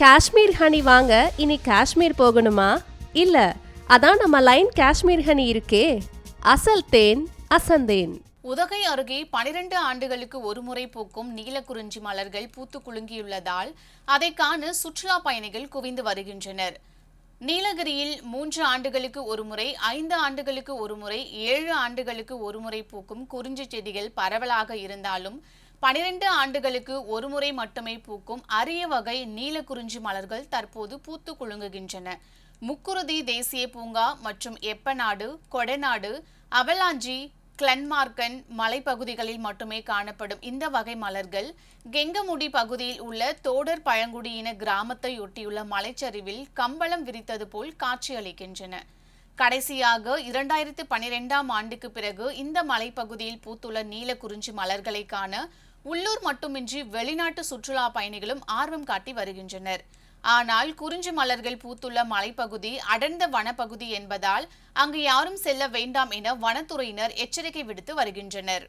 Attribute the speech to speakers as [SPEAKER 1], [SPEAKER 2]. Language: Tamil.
[SPEAKER 1] காஷ்மீர் ஹனி வாங்க இனி காஷ்மீர் போகணுமா? இல்ல அதான் நம்ம லைன் காஷ்மீர் ஹனி இருக்கே. அசல் தேன் அசந்தேன்
[SPEAKER 2] உதகை அருகே பனிரெண்டு ஆண்டுகளுக்கு ஒருமுறை பூக்கும் நீலக்குறிஞ்சி மலர்கள் பூத்து குலுங்கியுள்ளதால் அதை காண சுற்றுலா பயணிகள் குவிந்து வருகின்றனர். நீலகிரியில் மூன்று ஆண்டுகளுக்கு ஒருமுறை ஐந்து ஆண்டுகளுக்கு ஒருமுறை ஏழு ஆண்டுகளுக்கு ஒருமுறை பூக்கும் குறிஞ்சி செடிகள் பரவலாக இருந்தாலும் பனிரெண்டு ஆண்டுகளுக்கு ஒருமுறை மட்டுமே பூக்கும் அரிய வகை நீலக்குறிஞ்சி மலர்கள் தற்போது பூத்து குலுங்குகின்றன. முக்குருதி தேசிய பூங்கா மற்றும் எப்பநாடு கொடைநாடு அவலாஞ்சி கிளன்மார்க்கன் மலைப்பகுதிகளில் மட்டுமே காணப்படும் இந்த வகை மலர்கள் கெங்கமுடி பகுதியில் உள்ள தோடர் பழங்குடியின கிராமத்தை ஒட்டியுள்ள மலைச்சரிவில் கம்பளம் விரித்தது போல் காட்சியளிக்கின்றன. கடைசியாக இரண்டாயிரத்து பனிரெண்டாம் ஆண்டுக்கு பிறகு இந்த மலைப்பகுதியில் பூத்துள்ள நீல குறிஞ்சி மலர்களை காண உள்ளூர் மட்டுமின்றி வெளிநாட்டு சுற்றுலா பயணிகளும் ஆர்வம் காட்டி வருகின்றனர். ஆனால் குறிஞ்சி மலர்கள் பூத்துள்ள மலைப்பகுதி அடர்ந்த வனப்பகுதி என்பதால் அங்கு யாரும் செல்ல வேண்டாம் என வனத்துறையினர் எச்சரிக்கை விடுத்து வருகின்றனர்.